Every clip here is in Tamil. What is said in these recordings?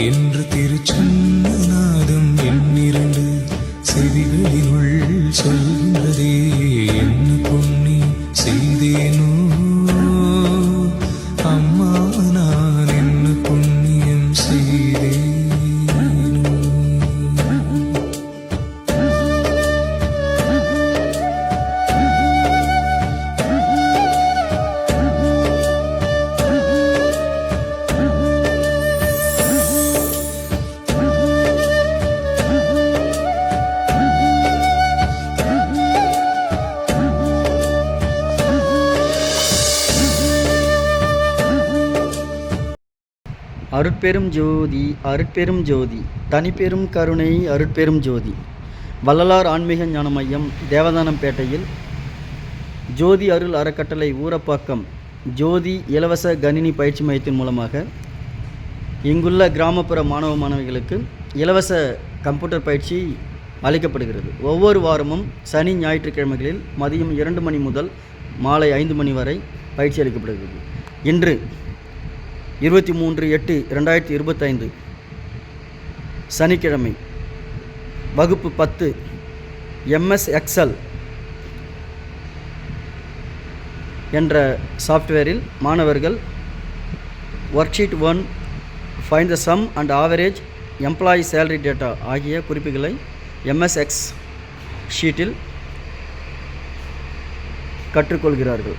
என்று திருச்சன்னநாதம் எண்ணிரண்டு செவிகளினுள் சொல்கின்றதே அருட்பெரும் ஜோதி அருட்பெரும் ஜோதி தனிப்பெரும் கருணை அருட்பெரும் ஜோதி. வள்ளலார் ஆன்மீக ஞான மையம் தேவதானம்பேட்டையில் ஜோதி அருள் அறக்கட்டளை ஊரப்பாக்கம் ஜோதி இலவச கணினி பயிற்சி மையத்தின் மூலமாக இங்குள்ள கிராமப்புற மாணவ மாணவிகளுக்கு இலவச கம்ப்யூட்டர் பயிற்சி அளிக்கப்படுகிறது. ஒவ்வொரு வாரமும் சனி ஞாயிற்றுக்கிழமைகளில் மதியம் இரண்டு மணி முதல் மாலை ஐந்து மணி வரை பயிற்சி அளிக்கப்படுகிறது. இன்று இருபத்தி மூன்று எட்டு ரெண்டாயிரத்தி இருபத்தைந்து சனிக்கிழமை வகுப்பு பத்து எம்எஸ் எக்ஸல் என்ற சாஃப்ட்வேரில் மாணவர்கள் worksheet one find the sum and average employee salary data ஆகிய குறிப்புகளை எம்எஸ்எக்ஸ் ஷீட்டில் கற்றுக்கொள்கிறார்கள்.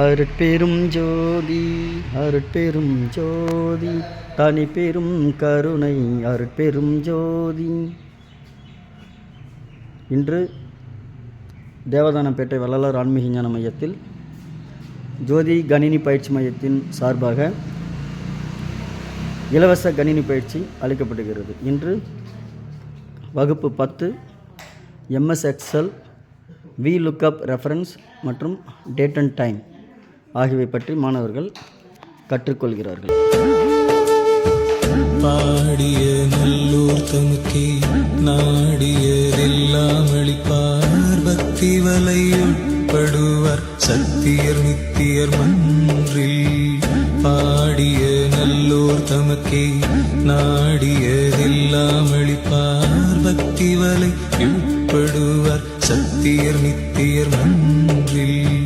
அருட்பெரும் ஜோதி அருட்பெரும் ஜோதி தனி பெரும் கருணை அருட்பெரும் ஜோதி. இன்று தேவதானப்பேட்டை வள்ளலார் ஆன்மீக ஞான மையத்தில் ஜோதி கணினி பயிற்சி மையத்தின் சார்பாக இலவச கணினி பயிற்சி அளிக்கப்படுகிறது. இன்று வகுப்பு பத்து MS Excel V lookup reference மற்றும் டேட் அண்ட் டைம் ஆகியவை பற்றி மாணவர்கள் கற்றுக்கொள்கிறார்கள். பாடிய நல்லூர் தமக்கே நாடியதெல்லாம் அளிப்பார் பக்தி வலை உட்படுவார் சத்தியர் நித்தியர் மன்றில் பாடிய நல்லூர் தமக்கே நாடியதெல்லாம் அளிப்பார் பக்தி வலை உட்படுவார் சத்தியர் நித்தியர் மன்றில்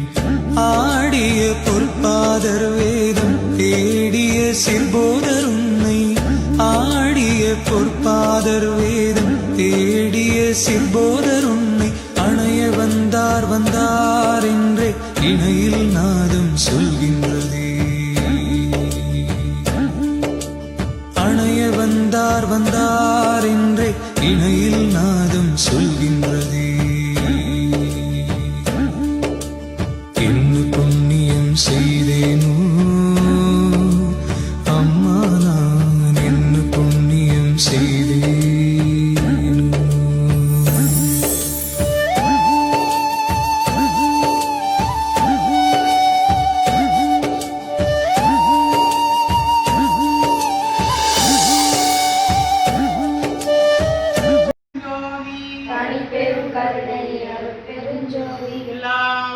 ஆடிய பொற்பாதர் வேதம் தேடிய சிற்போதர் உன்னை. ஆடிய பொற்பாதர் வேதம் தேடிய சிற்போதர் உன்னை.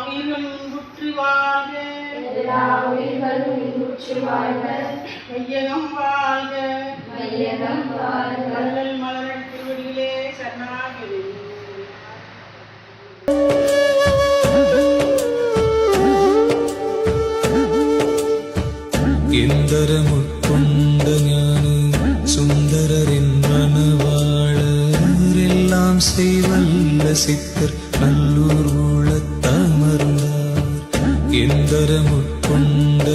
உயிர்களும் புற்றி வாழ்க இன்புற்று வாழ்க. എന്തരമുട്ടുണ്ട് ഞാൻ? സുന്ദരരിൻ മണവാളരെല്ലാം ചെയ്വല്ല സിത്തർ നല്ലൂർ ഉളത്തമർന്നാർ എന്തരമുട്ടുണ്ട്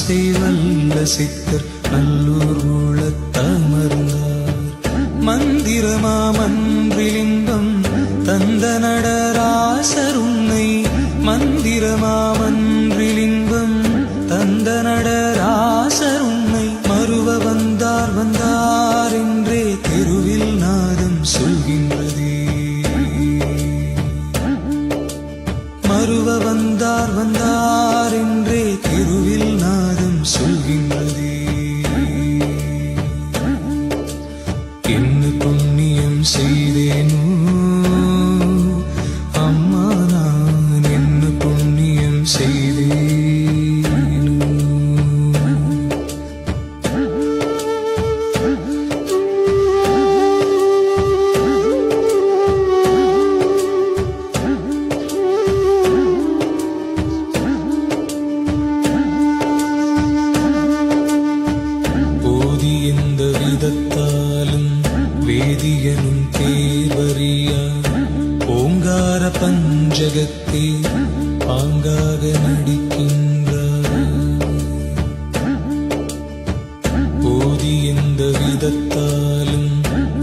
செய்வல்ல சித்தர் நல்லூர் ஊழத்தமர்ந்தார். மந்திரமா மன்றிலிங்கம் தந்த நடராசர் உன்னை மந்திரமா மன்றிலிங்கம் தந்த நடராசர் உன்னை மறுவ வந்தார் வந்தார் என்றே தெருவில் நாதம் சொல்கின்றதே. மறுவ வந்தார் வந்தார்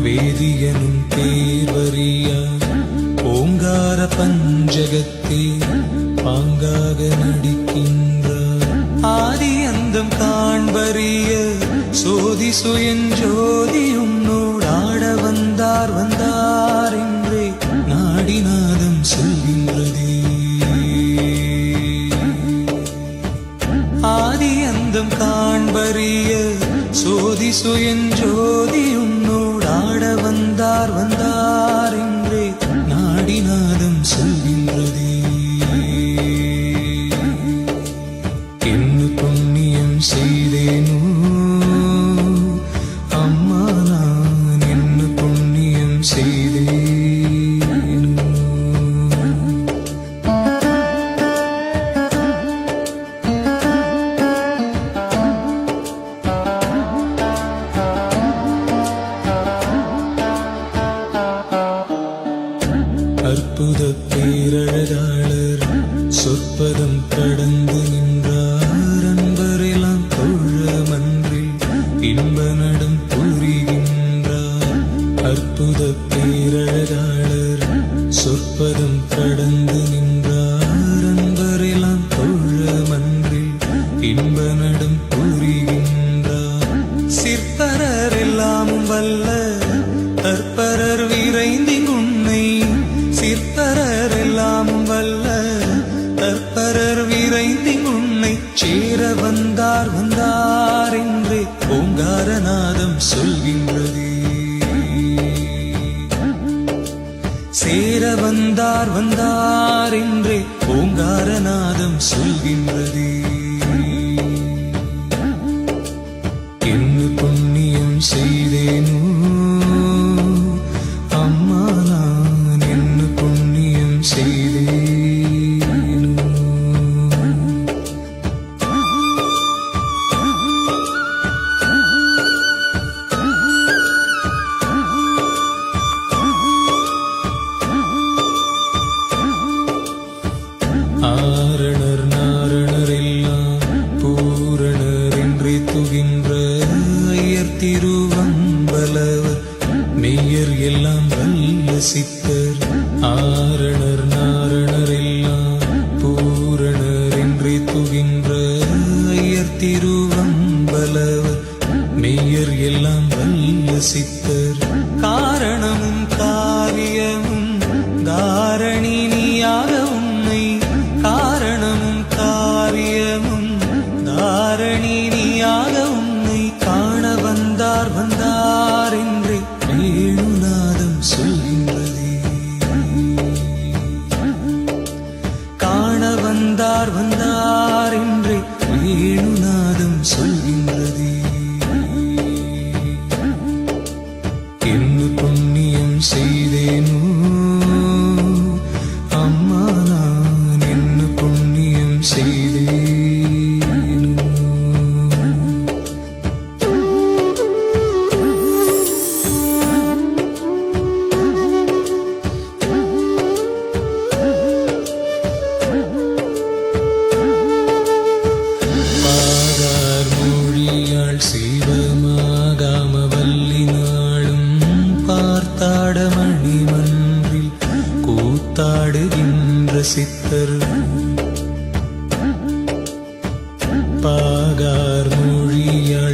வேதியனும் தேர்வறியா? ஓங்கார பஞ்சகத்தே பாங்காக நடிக்கின்றார். ஆதி அந்தம் காண்பறிய சோதி சுயஞ்சோதியும் உன்னோடாட வந்தார் வந்தார் என்றே நாடிநாதம் சொல்கின்றதே. ஆதி அந்தம் காண்பறிய சோதி சுயஞ்சோதியும் சுயஞ்சோதி பாட வந்தார் வந்தார். கண்டரெல்லாம் வல்ல. தற்பரர் விரைந்து உன்னை சேர வந்தார் வந்தார் என்றே ஓங்காரநாதம் சொல்கின்றதே. சேர வந்தார் வந்தார் என்றே ஓங்காரநாதம் சொல்கின்றதே. காரணர் நாரணர் எல்லாம் பூரணரின்றி துகின்ற ஐயர் திருவம்பலவர். மெய்யர் எல்லாம் வல்ல சித்த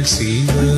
see the